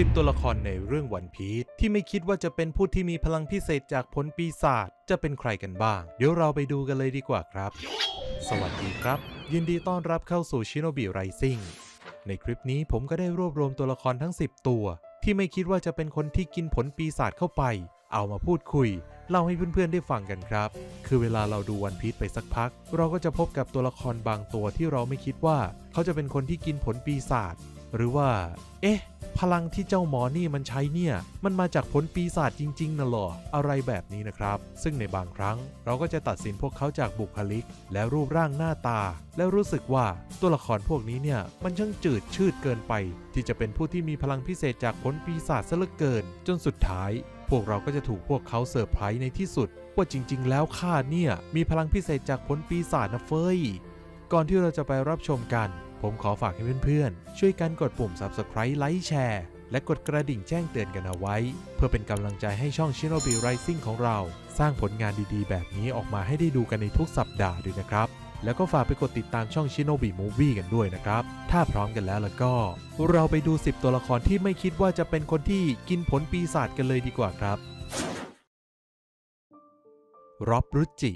10 ตัวละครในเรื่องวันพีชที่ไม่คิดว่าจะเป็นผู้ที่มีพลังพิเศษจากผลปีศาจจะเป็นใครกันบ้าง เดี๋ยวเราไปดูกันเลยดีกว่าครับ สวัสดีครับ ยินดีต้อนรับเข้าสู่ชิโนบิไรซิ่งในคลิปนี้ผมก็ได้รวบรวมตัวละครทั้ง 10 ตัว ที่ไม่คิดว่าจะเป็นคนที่กินผลปีศาจเข้าไป เอามาพูดคุยเล่าให้เพื่อนๆได้ฟังกันครับ คือเวลาเราดูวันพีชไปสักพัก เราก็จะพบกับตัวละครบางตัวที่เราไม่คิดว่า เขาจะเป็นคนที่กินผลปีศาจหรือว่า เอ๊ะ พลังที่เจ้าหมอนี่มันใช้เนี่ย มันมาจากผลปีศาจจริงๆนะหรอ อะไรแบบนี้นะครับ ซึ่งในบางครั้งเราก็จะตัดสินพวกเขาจากบุคลิก และรูปร่างหน้าตา แล้วรู้สึกว่าตัวละครพวกนี้เนี่ย มันช่างจืดชืดเกินไป ที่จะเป็นผู้ที่มีพลังพิเศษจากผลปีศาจซะเหลือเกิน จนสุดท้าย พวกเราก็จะถูกพวกเขาเซอร์ไพรส์ในที่สุด ว่าจริง ๆ แล้วข้าเนี่ยมีพลังพิเศษจากผลปีศาจนะเฟยก่อนที่เราจะไปรับชมกัน ผมขอฝากให้เพื่อนๆ ช่วยกันกดปุ่ม Subscribe ไลค์แชร์และกดกระดิ่งแจ้งเตือนกันเอาไว้ เพื่อเป็นกำลังใจให้ช่อง Shinobi Rising ของเรา สร้างผลงานดีๆ แบบนี้ออกมาให้ได้ดูกันในทุกสัปดาห์ด้วยนะครับ แล้วก็ฝากไปกดติดตามช่อง Shinobi Movie กันด้วยนะครับ ถ้าพร้อมกันแล้วแล้วก็ เราไปดู 10 ตัวละครที่ไม่คิดว่าจะเป็นคนที่กินผลปีศาจกันเลยดีกว่าครับร็อบรุจิ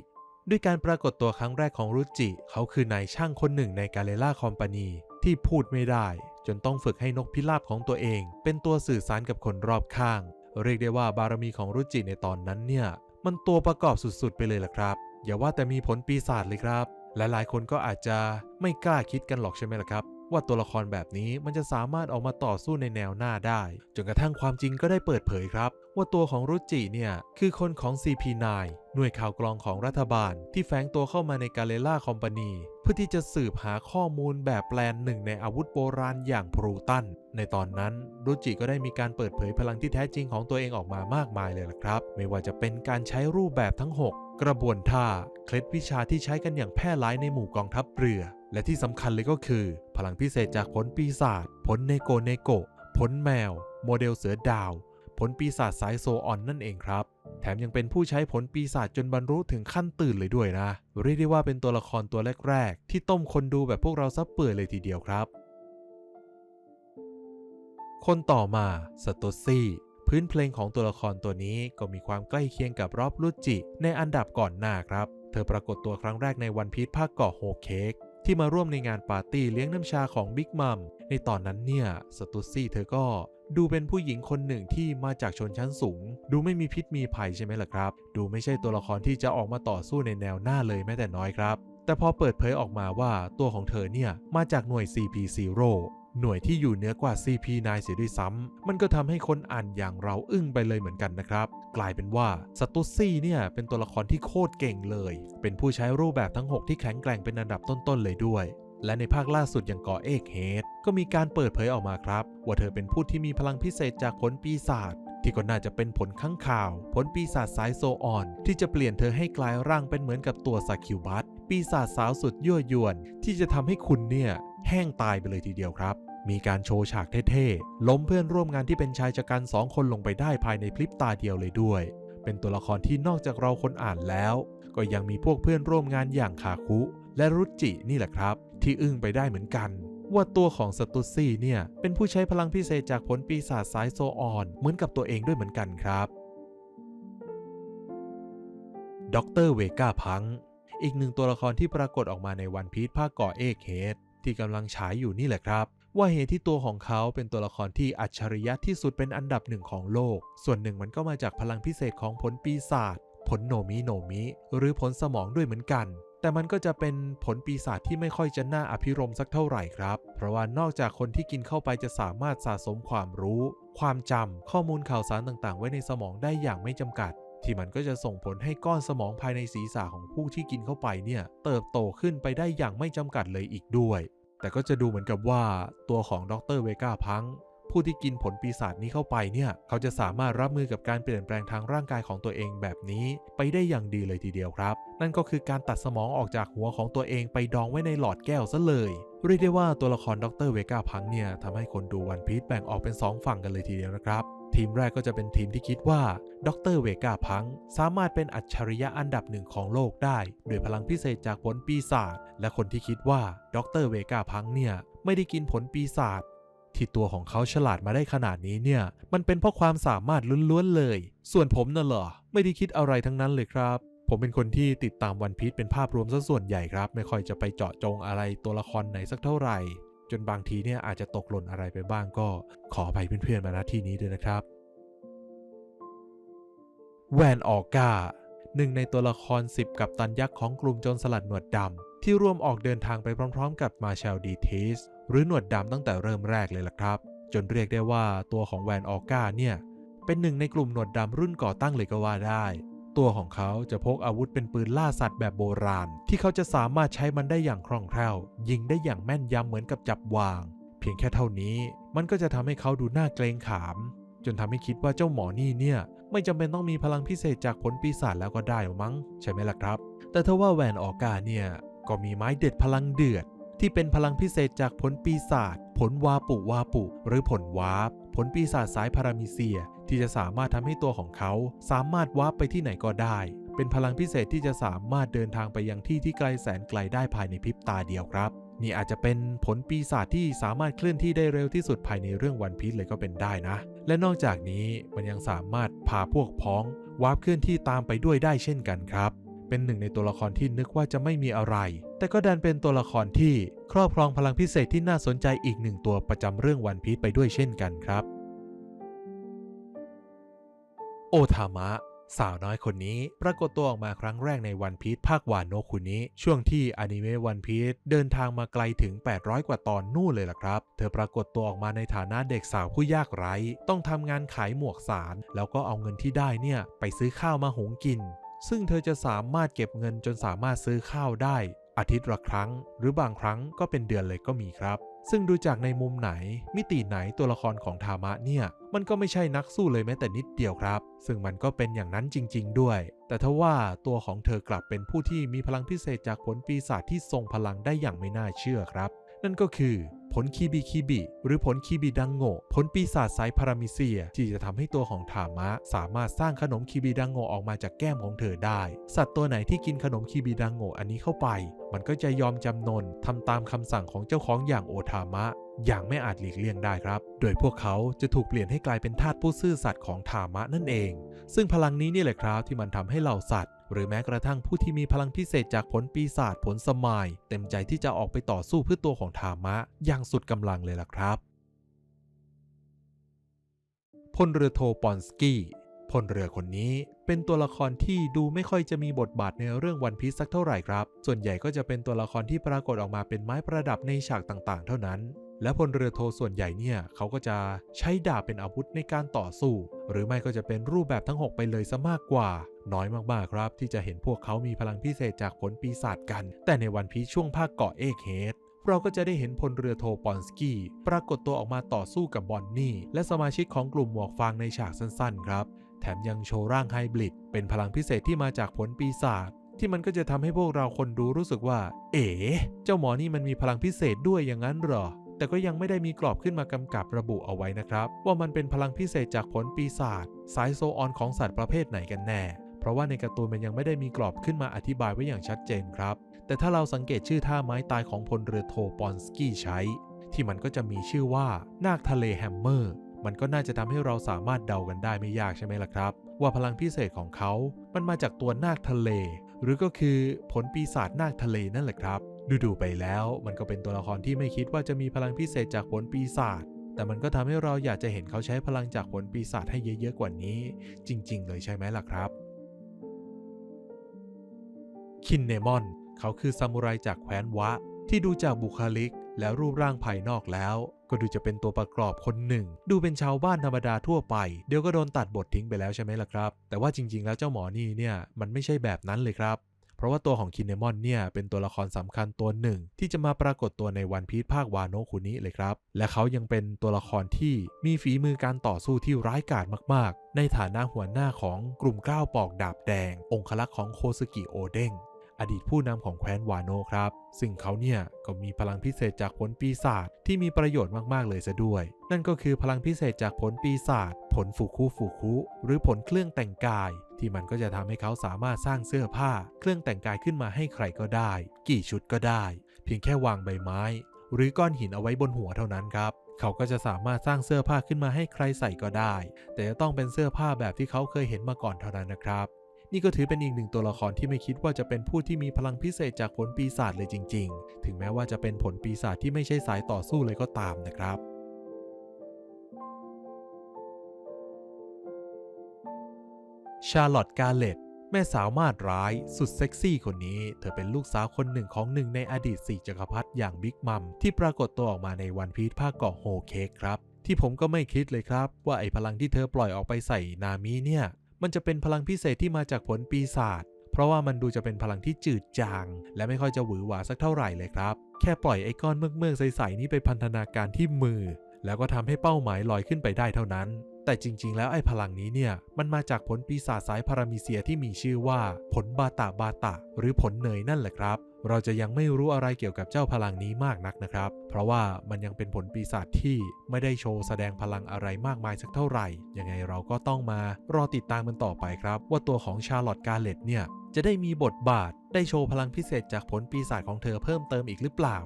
ด้วยการปรากฏตัวครั้งแรกของรุจิ เขาคือนายช่างคนหนึ่งในกาเลล่าคอมพานีที่พูดไม่ได้ จนต้องฝึกให้นกพิราบของตัวเอง เป็นตัวสื่อสารกับคนรอบข้าง เรียกได้ว่าบารมีของรุจิในตอนนั้นเนี่ย มันตัวประกอบสุดๆ ไปเลยล่ะครับ อย่าว่าแต่มีผลปีศาจเลยครับและหลายคนก็อาจจะไม่กล้าคิดกันหรอกใช่ไหมล่ะครับ ว่าตัวละครแบบนี้มันจะสามารถออกมาต่อสู้ในแนวหน้าได้ จนกระทั่งความจริงก็ได้เปิดเผยครับ ว่าตัวของรุจิเนี่ยคือคนของ CP9 หน่วยข่าวกรองของรัฐบาล ที่แฝงตัวเข้ามาในกาเลล่าคอมพานีเพื่อที่จะสืบหาข้อมูลแบบแปลนหนึ่งในอาวุธโบราณอย่างพรูตัน ในตอนนั้นรุจิก็ได้มีการเปิดเผยพลังที่แท้จริงของตัวเองออกมามากมายเลยล่ะครับ ไม่ว่าจะเป็นการใช้รูปแบบทั้ง 6 กระบวนท่า เคล็ดวิชาที่ใช้กันอย่างแพร่หลายในหมู่กองทัพเรือ และที่สำคัญเลยก็คือ พลังพิเศษจากผลปีศาจผลเนโกเนโกผลแมว โมเดลเสือดาว ผลปีศาจสายโซออนนั่นเองครับ แถมยังเป็นผู้ใช้ผลปีศาจจนบรรลุถึงขั้นตื่นเลยด้วยนะ เรียกได้ว่าเป็นตัวละครตัวแรกๆ ที่ต้มคนดูแบบพวกเราซับเปื่อยเลยทีเดียวครับ คนต่อมาสโตซี่พื้นเพลงของตัวละครตัวนี้ก็มีความใกล้เคียงกับรอบรุจิ ในอันดับก่อนหน้าครับ เธอปรากฏตัวครั้งแรกในวันพีชภาคเกาะโฮเค้ก ที่มาร่วมในงานปาร์ตี้เลี้ยงน้ำชาของบิ๊กมัมในตอนนั้นเนี่ยสตูซี่เธอก็ดูเป็นผู้หญิงคนหนึ่งที่มาจากชนชั้นสูง ดูไม่มีพิษมีภัยใช่ไหมล่ะครับ ดูไม่ใช่ตัวละครที่จะออกมาต่อสู้ในแนวหน้าเลยแม้แต่น้อยครับ แต่พอเปิดเผยออกมาว่าตัวของเธอเนี่ยมาจากหน่วย CP0 หน่วยที่อยู่เหนือกว่า CP9 เสียด้วยซ้ำ มันก็ทำให้คนอ่านอย่างเราอึ้งไปเลยเหมือนกันนะครับ กลายเป็นว่าสตูซี่เนี่ยเป็นตัวละครที่โคตรเก่งเลย เป็นผู้ใช้รูปแบบทั้ง 6 ที่แข็งแกร่งเป็นอันดับต้นๆเลยด้วยและในภาคล่าสุดอย่างก่อเอกเฮดก็มีการเปิดเผยออกมาครับ ว่าเธอเป็นผู้ที่มีพลังพิเศษจากผลปีศาจที่ก็น่าจะเป็นผลข้างข่าว ผลปีศาจสายโซออน ที่จะเปลี่ยนเธอให้กลายร่างเป็นเหมือนกับตัวซาคิวบัตปีศาจสาวสุดยั่วยวน ที่จะทำให้คุณเนี่ย แห้งตายไปเลยทีเดียวครับ มีการโชว์ฉากเท่ๆ ล้มเพื่อนร่วมงานที่เป็นชายชะกันสองคนลงไปได้ภายในพริบตาเดียวเลยด้วย เป็นตัวละครที่นอกจากเราคนอ่านแล้ว ก็ยังมีพวกเพื่อนร่วมงานอย่างคาคุ และรุจินี่แหละครับ ที่อึ้งไปได้เหมือนกันว่าตัวของสตุซี่เนี่ย เป็นผู้ใช้พลังพิเศษจากผลปีศาจสายโซออน เหมือนกับตัวเองด้วยเหมือนกันครับด็อกเตอร์เวก้าพัง อีกหนึ่งตัวละครที่ปรากฏออกมาในวันพีชภาคก่อเอกเฮด ที่กำลังฉายอยู่นี่แหละครับ ว่าเหตุที่ตัวของเขาเป็นตัวละครที่อัจฉริยะที่สุดเป็นอันดับหนึ่งของโลก ส่วนหนึ่งมันก็มาจากพลังพิเศษของผลปีศาจผลโนมิโนมิหรือผลสมองด้วยเหมือนกัน แต่มันก็จะเป็นผลปีศาจที่ไม่ค่อยจะน่าอภิรมสักเท่าไหร่ครับ เพราะว่านอกจากคนที่กินเข้าไปจะสามารถสะสมความรู้ ความจำข้อมูลข่าวสารต่างๆ ไว้ในสมองได้อย่างไม่จำกัด ที่มันก็จะส่งผลให้ก้อนสมองภายในศีรษะของผู้ที่กินเข้าไปเนี่ยเติบโตขึ้นไปได้อย่างไม่จำกัดเลยอีกด้วย แต่ก็จะดูเหมือนกับว่าตัวของดรเวกาพังผู้ที่กินผลปีศาจนี้เข้าไปเนี่ยเขาจะสามารถรับมือกับการเปลี่ยนแปลงทางร่างกายของตัวเองแบบนี้ ไปได้อย่างดีเลยทีเดียวครับ นั่นก็คือการตัดสมองออกจากหัวของตัวเองไปดองไว้ในหลอดแก้วซะเลยเรียกได้ว่าตัวละครดรเวกาพังเนี่ยทำให้คนดูวันพีชแบ่งออกเป็น 2 ฝั่งกันเลยทีเดียวนะครับ ทีมแรกก็จะเป็นทีมที่คิดว่าดรเวกาพังสามารถเป็นอัจฉริยะอันดับหนึ่งของโลกได้ด้วยพลังพิเศษจากผลปีศาจและคนที่คิดว่าดรเวกาพังเนี่ยไม่ได้กินผลปีศาจที่ตัวของเขาฉลาดมาได้ขนาดนี้เนี่ย มันเป็นเพราะความสามารถล้วนๆเลย ส่วนผมน่ะเหรอ ไม่ได้คิดอะไรทั้งนั้นเลยครับ ผมเป็นคนที่ติดตามวันพีชเป็นภาพรวมซะส่วนใหญ่ครับ ไม่ค่อยจะไปเจาะจงอะไรตัวละครไหนสักเท่าไหร่ จนบางทีเนี่ยอาจจะตกหล่นอะไรไปบ้างก็ขออภัยเพื่อนๆมาณที่นี้ด้วยนะครับแวนออกกาหนึ่งในตัวละคร 10 กับตันยักษ์ของกลุ่มโจรสลัดหนวดดำที่ร่วมออกเดินทางไปพร้อมๆ กับมาเชลดีเทสหรือหนวดดำตั้งแต่เริ่มแรกเลยล่ะครับ จนเรียกได้ว่าตัวของแวนออกกาเนี่ย เป็นหนึ่งในกลุ่มหนวดดำรุ่นก่อตั้งเลยก็ว่าได้ ตัวของเขาจะพกอาวุธเป็นปืนล่าสัตว์แบบโบราณ ที่เขาจะสามารถใช้มันได้อย่างคล่องแคล่ว ยิงได้อย่างแม่นยำเหมือนกับจับวาง เพียงแค่เท่านี้ มันก็จะทำให้เขาดูน่าเกรงขาม จนทำให้คิดว่าเจ้าหมอนี่เนี่ย ไม่จำเป็นต้องมีพลังพิเศษจากผลปีศาจแล้วก็ได้มั้ง ใช่ไหมล่ะครับ แต่ถ้าว่าแวนออกาเนี่ยก็มีไม้เด็ดพลังเดือด ที่เป็นพลังพิเศษจากผลปีศาจผลวาปุวาปุ หรือผลวาร์ป ผลปีศาจสายพารามิเซียที่จะสามารถทำให้ตัวของเขา สามารถวาร์ปไปที่ไหนก็ได้ เป็นพลังพิเศษที่จะสามารถเดินทางไปยังที่ที่ไกลแสนไกลได้ภายในพริบตาเดียวครับนี่อาจจะเป็นผลปีศาจที่สามารถเคลื่อนที่ได้เร็วที่สุดภายในเรื่องวันพีชเลยก็เป็นได้นะ และนอกจากนี้มันยังสามารถพาพวกพ้องวาร์ปเคลื่อนที่ตามไปด้วยได้เช่นกันครับ เป็นหนึ่งในตัวละครที่นึกว่าจะไม่มีอะไร แต่ก็ดันเป็นตัวละครที่ครอบครองพลังพิเศษที่น่าสนใจอีกหนึ่งตัวประจำเรื่องวันพีชไปด้วยเช่นกันครับ โอทามะสาวน้อยคนนี้ปรากฏตัวออกมาครั้งแรกในวันพีชภาควานโนคุนิช่วงที่อนิเมะวันพีชเดินทางมาไกลถึง 800 กว่าตอนนู่นเลยล่ะครับ เธอปรากฏตัวออกมาในฐานะเด็กสาวผู้ยากไร้ ต้องทำงานขายหมวกสาร แล้วก็เอาเงินที่ได้เนี่ย ไปซื้อข้าวมาหุงกิน ซึ่งเธอจะสามารถเก็บเงินจนสามารถซื้อข้าวได้ อาทิตย์ละครั้ง หรือบางครั้งก็เป็นเดือนเลยก็มีครับ ซึ่งดูจากในมุมไหน มิติไหนตัวละครของทามะเนี่ย มันก็ไม่ใช่นักสู้เลยแม้แต่นิดเดียวครับ ซึ่งมันก็เป็นอย่างนั้นจริง ๆ ด้วย แต่ทว่าตัวของเธอกลับเป็นผู้ที่มีพลังพิเศษจากผลปีศาจที่ทรงพลังได้อย่างไม่น่าเชื่อครับ นั่นก็คือ ผลคีบิคีบิหรือผลคีบิดังโงผลปีศาจสายพารามิเซีย ที่จะทำให้ตัวของทามะ สามารถสร้างขนมคีบิดังโงออกมาจากแก้มของเธอได้ สัตว์ตัวไหนที่กินขนมคีบิดังโงอันนี้เข้าไป มันก็จะยอมจำนนทำตามคำสั่งของเจ้าของอย่างโอทามะอย่างไม่อาจหลีกเลี่ยงได้ครับ โดยพวกเขาจะถูกเปลี่ยนให้กลายเป็นทาสผู้ซื่อสัตย์ของทามะนั่นเอง ซึ่งพลังนี้นี่แหละครับที่มันทำให้เหล่าสัตว์ หรือแม้กระทั่งผู้ที่มีพลังพิเศษจากผลปีศาจผลสมาย เต็มใจที่จะออกไปต่อสู้เพื่อตัวของทามะ อย่างสุดกำลังเลยล่ะครับพลเรือโทปอนสกี้พลเรือคนนี้เป็นตัวละครที่ดูไม่ค่อยจะมีบทบาทในเรื่องวันพีซสักเท่าไหร่ครับ ส่วนใหญ่ก็จะเป็นตัวละครที่ปรากฏออกมาเป็นไม้ประดับในฉากต่างๆ เท่านั้น และพลเรือโทส่วนใหญ่เนี่ยเขาก็จะใช้ดาบเป็นอาวุธในการต่อสู้ หรือไม่ก็จะเป็นรูปแบบทั้ง 6 ไปเลยซะมากกว่า น้อยมากๆครับ ที่จะเห็นพวกเขามีพลังพิเศษจากผลปีศาจกัน แต่ในวันพีชช่วงภาคเกาะเอกเฮดเราก็จะได้เห็นพลเรือโทปอนสกี้ปรากฏตัวออกมาต่อสู้กับบอนนี่ และสมาชิกของกลุ่มหมวกฟางในฉากสั้นๆ ครับ แถมยังโชว์ร่างไฮบริดเป็นพลังพิเศษที่มาจากผลปีศาจที่มันก็จะทำให้พวกเราคนดูรู้สึกว่า เอ๋เจ้าหมอนี่มันมีพลังพิเศษด้วยอย่างนั้นเหรอ แต่ก็ยังไม่ได้มีกรอบขึ้นมากำกับระบุเอาไว้นะครับ ว่ามันเป็นพลังพิเศษจากผลปีศาจสายโซออนของสัตว์ประเภทไหนกันแน่ เพราะว่าในการ์ตูนมันยังไม่ได้มีกรอบขึ้นมาอธิบายไว้อย่างชัดเจนครับ แต่ถ้าเราสังเกตชื่อท่าไม้ตายของพลเรือโทปอนสกี้ใช้ ที่มันก็จะมีชื่อว่านาคทะเลแฮมเมอร์มันก็น่าจะทำให้เราสามารถเดากันได้ไม่ยากใช่ไหมล่ะครับ ว่าพลังพิเศษของเขา มันมาจากตัวนาคทะเล หรือก็คือผลปีศาจนาคทะเลนั่นแหละครับดูๆไปแล้วมันก็เป็นตัวละครที่ไม่คิดว่าจะมีพลังพิเศษจากผลปีศาจแต่มันก็ทำให้เราอยากจะเห็นเขาใช้พลังจากผลปีศาจให้เยอะๆกว่านี้ จริง ๆ เลยใช่ไหมล่ะครับ คินเนมอน เขาคือซามูไรจากแคว้นวะ ที่ดูจากบุคลิกและรูปร่างภายนอกแล้ว ก็ดูจะเป็นตัวประกอบคนหนึ่ง ดูเป็นชาวบ้านธรรมดาทั่วไป เดี๋ยวก็โดนตัดบททิ้งไปแล้วใช่ไหมล่ะครับ แต่ว่าจริง ๆ แล้วเจ้าหมอนี่เนี่ยมันไม่ใช่แบบนั้นเลยครับ เพราะว่าตัวของคินเนมอนเนี่ยเป็นตัวละครสำคัญตัวหนึ่ง ที่จะมาปรากฏตัวในวันพีชภาควาโนคุนิเลยครับ และเขายังเป็นตัวละครที่มีฝีมือการต่อสู้ที่ร้ายกาจมาก ๆ ในฐานะหัวหน้าของกลุ่มก้าวปอกดาบแดง องคลักษ์ของโคสกิโอเด้งอดีตผู้นำของแคว้นวาโนครับ ซึ่งเขาเนี่ยก็มีพลังพิเศษจากผลปีศาจที่มีประโยชน์มาก ๆ เลยซะด้วย นั่นก็คือพลังพิเศษจากผลปีศาจผลฟูคุฟูคุหรือผลเครื่องแต่งกาย ที่มันก็จะทำให้เขาสามารถสร้างเสื้อผ้า เครื่องแต่งกายขึ้นมาให้ใครก็ได้ กี่ชุดก็ได้ เพียงแค่วางใบไม้ หรือก้อนหินเอาไว้บนหัวเท่านั้นครับเขาก็จะสามารถสร้างเสื้อผ้าขึ้นมาให้ใครใส่ก็ได้ แต่จะต้องเป็นเสื้อผ้าแบบที่เขาเคยเห็นมาก่อนเท่านั้นนะครับ นี่ก็ถือเป็นอีกหนึ่งตัวละครที่ไม่คิดว่าจะเป็นผู้ที่มีพลังพิเศษจากผลปีศาจเลยจริง ๆ ถึงแม้ว่าจะเป็นผลปีศาจที่ไม่ใช่สายต่อสู้เลยก็ตามนะครับ ชาร์ลอตกาเลตแม่สาวมาดร้ายสุดเซ็กซี่คนนี้ เธอเป็นลูกสาวคนหนึ่งของหนึ่งในอดีตสี่จักรพรรดิอย่างบิ๊กมัมที่ปรากฏตัวออกมาในวันพีชภาคเกาะโฮเค้กครับ ที่ผมก็ไม่คิดเลยครับ ว่าไอ้พลังที่เธอปล่อยออกไปใส่นามิเนี่ย มันจะเป็นพลังพิเศษที่มาจากผลปีศาจเพราะว่ามันดูจะเป็นพลังที่จืดจาง และไม่ค่อยจะหวือหวาสักเท่าไหร่เลยครับ แค่ปล่อยไอ้ก้อนเมือกๆใสๆนี้ไปพันธนาการที่มือ แล้วก็ทำให้เป้าหมายลอยขึ้นไปได้เท่านั้น แต่จริง ๆ แล้วไอ้พลังนี้เนี่ย มันมาจากผลปีศาจสายพารามิเซียที่มีชื่อว่า ผลบาตาบาตะ หรือผลเนยนั่นแหละครับ เราจะยังไม่รู้อะไรเกี่ยวกับเจ้าพลังนี้มากนักนะครับ เพราะว่ามันยังเป็นผลปีศาจที่ไม่ได้โชว์แสดงพลังอะไรมากมายสักเท่าไหร่ ยังไงเราก็ต้องมารอติดตามมันต่อไปครับ ว่าตัวของชาร์ลอตกาเลตเนี่ยจะได้มีบทบาท ได้โชว์พลังพิเศษจากผลปีศาจของเธอเพิ่มเติมอีกหรือเปล่า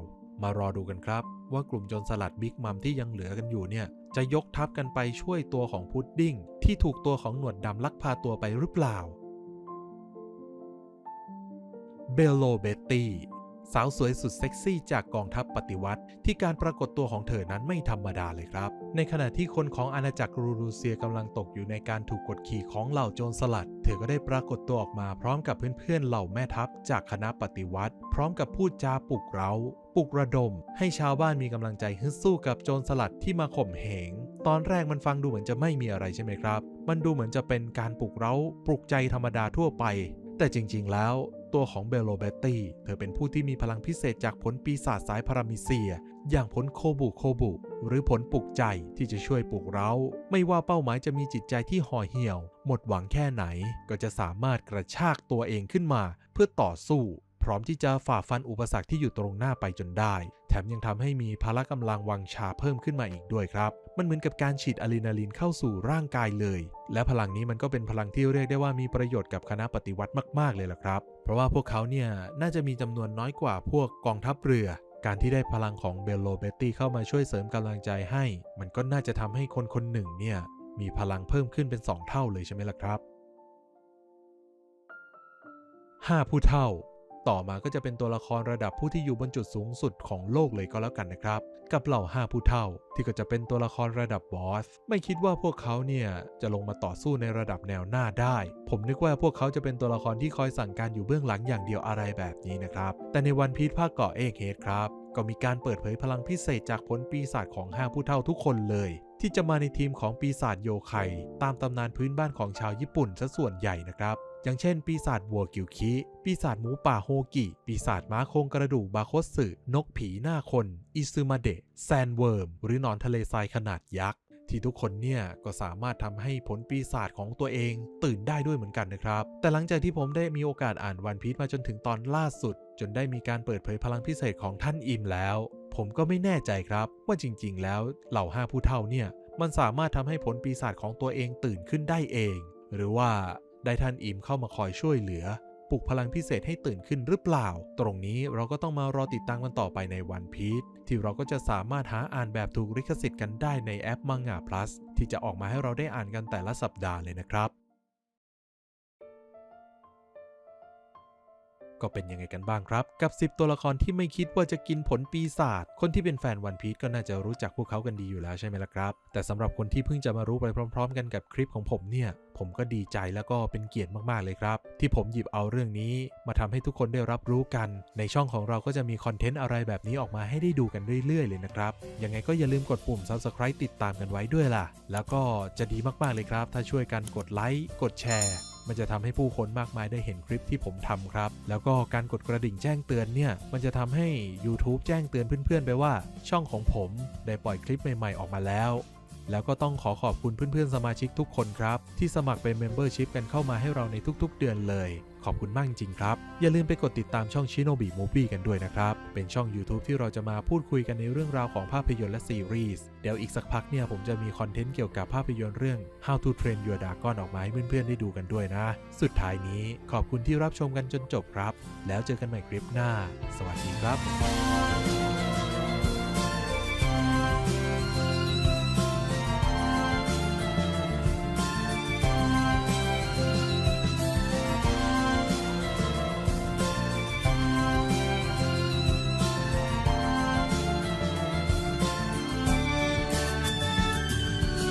มารอดูกันครับ ว่ากลุ่มโจรสลัดบิ๊กมัมที่ยังเหลือกันอยู่เนี่ยจะยกทัพกันไปช่วยตัวของพุดดิ้งที่ถูกตัวของหนวดดำลักพาตัวไปหรือเปล่า เบลโลเบตตี้สาวสวยสุดเซ็กซี่จากกองทัพปฏิวัติ ที่การปรากฏตัวของเธอนั้นไม่ธรรมดาเลยครับ ในขณะที่คนของอาณาจักรรูรูเซียกำลังตกอยู่ในการถูกกดขี่ของเหล่าโจรสลัด เธอก็ได้ปรากฏตัวออกมาพร้อมกับเพื่อนๆเหล่าแม่ทัพจากคณะปฏิวัติ พร้อมกับพูดจาปลุกเร้า ปลุกระดม ให้ชาวบ้านมีกำลังใจฮึดสู้กับโจรสลัดที่มาข่มเหง ตอนแรกมันฟังดูเหมือนจะไม่มีอะไรใช่ไหมครับ มันดูเหมือนจะเป็นการปลุกเร้า ปลุกใจธรรมดาทั่วไป แต่จริง ๆ แล้วตัวของเบลโลเบตตี้เธอเป็นผู้ที่มีพลังพิเศษจากผลปีศาจสายพารามิเซีย อย่างผลโคบุโคบุ หรือผลปลุกใจที่จะช่วยปลุกเร้า ไม่ว่าเป้าหมายจะมีจิตใจที่ห่อเหี่ยว หมดหวังแค่ไหนก็จะสามารถกระชากตัวเองขึ้นมา เพื่อต่อสู้ พร้อมที่จะฝ่าฟันอุปสรรคที่อยู่ตรงหน้าไปจนได้ แถมยังทำให้มีพละกำลังวังชาเพิ่มขึ้นมาอีกด้วยครับ มันเหมือนกับการฉีดอะดรีนาลีนเข้าสู่ร่างกายเลย และพลังนี้มันก็เป็นพลังที่เรียกได้ว่ามีประโยชน์กับคณะปฏิวัติมาก ๆ เลยล่ะครับ เพราะว่าพวกเขาเนี่ยน่าจะมีจำนวนน้อยกว่าพวกกองทัพเรือการที่ได้พลังของเบลโลเบตตี้เข้ามาช่วยเสริมกำลังใจให้ มันก็น่าจะทำให้คนคนหนึ่งเนี่ย มีพลังเพิ่มขึ้นเป็น 2 เท่าเลยใช่ไหมล่ะครับ 5 ผู้เท่า ต่อมาก็จะเป็นตัวละครระดับผู้ที่อยู่บนจุดสูงสุดของโลกเลยก็แล้วกันนะครับ กับเหล่า5ผู้เท่า ที่ก็จะเป็นตัวละครระดับบอส ไม่คิดว่าพวกเขาเนี่ยจะลงมาต่อสู้ในระดับแนวหน้าได้ ผมนึกว่าพวกเขาจะเป็นตัวละครที่คอยสั่งการอยู่เบื้องหลังอย่างเดียวอะไรแบบนี้นะครับ แต่ในวันพีชภาคเกาะเอกเฮดครับก็มีการเปิดเผยพลังพิเศษจากผลปีศาจของ5ผู้เท่าทุกคนเลย ที่จะมาในทีมของปีศาจโยไคตามตำนานพื้นบ้านของชาวญี่ปุ่นซะส่วนใหญ่นะครับ อย่างเช่น ปีศาจวัวกิวคิปีศาจหมูป่าโฮกิ ปีศาจม้าโครงกระดูกบาโคสึนกผีหน้าคน อิซึมาเดะแซนเวิร์ม หรือนอนทะเลทรายขนาดยักษ์ ที่ทุกคนเนี่ย ก็สามารถทำให้ผลปีศาจของตัวเอง ตื่นได้ด้วยเหมือนกันนะครับ แต่หลังจากที่ผมได้มีโอกาสอ่านวันพีชมาจนถึงตอนล่าสุด จนได้มีการเปิดเผยพลังพิเศษของท่านอิมแล้ว ผมก็ไม่แน่ใจครับ ว่าจริง ๆ แล้วเหล่าห้าผู้เท่าเนี่ยมันสามารถทำให้ผลปีศาจของตัวเองตื่นขึ้นได้เอง หรือว่า ได้ท่านอิมเข้ามาคอยช่วยเหลือ ปลุกพลังพิเศษให้ตื่นขึ้นหรือเปล่า ตรงนี้เราก็ต้องมารอติดตามกันต่อไปในวันพีชที่เราก็จะสามารถหาอ่านแบบถูกลิขสิทธิ์กันได้ในแอปมังงะ plus ที่จะออกมาให้เราได้อ่านกันแต่ละสัปดาห์เลยนะครับ ก็เป็นยังไงกันบ้างครับ กับ 10 ตัวละครที่ไม่คิดว่าจะกินผลปีศาจคนที่เป็นแฟนวันพี e ก็น่าจะรู้จักพวกเขากันดีอยู่แล้วใช่ไหมล่ะครับ แต่สำหรับคนที่เพิ่งจะมารู้ไปพร้อม ๆ กันกับคลิปของผมเนี่ย ผมก็ดีใจแล้วก็เป็นเกียรติมากๆเลยครับ ที่ผมหยิบเอาเรื่องนี้มาทำให้ทุกคนได้รับรู้กัน ในช่องของเราก็จะมีคอนเทนต์อะไรแบบนี้ออกมาให้ได้ดูกันเรื่อยๆ เลยนะครับยังไงก็อย่าลืมกดปุ่ม subscribe ติดตามกันไว้ด้วยล่ะ แล้วก็จะดีมากๆเลยครับ ถ้าช่วยกันกดไลค์กดแชร์ มันจะทำให้ผู้คนมากมายได้เห็นคลิปที่ผมทำครับ แล้วก็การกดกระดิ่งแจ้งเตือนเนี่ย มันจะทำให้ YouTube แจ้งเตือนเพื่อนๆ ไปว่า ช่องของผมได้ปล่อยคลิปใหม่ๆ ออกมาแล้วแล้วก็ต้องขอขอบคุณเพื่อนๆ สมาชิกทุกคนครับ ที่สมัครเป็น Membership กันเข้ามาให้เราในทุกๆ เดือนเลย ขอบคุณมากจริงครับ อย่าลืมไปกดติดตามช่อง Shinobi Movie กันด้วยนะครับ เป็นช่อง YouTube ที่เราจะมาพูดคุยกันในเรื่องราวของภาพยนตร์และซีรีส์ เดี๋ยวอีกสักพักเนี่ยผมจะมีคอนเทนต์เกี่ยวกับภาพยนตร์เรื่อง How to Train Your Dragon ออกมาให้เพื่อนๆได้ดูกันด้วยนะ สุดท้ายนี้ขอบคุณที่รับชมกันจนจบครับ แล้วเจอกันใหม่คลิปหน้า สวัสดีครับ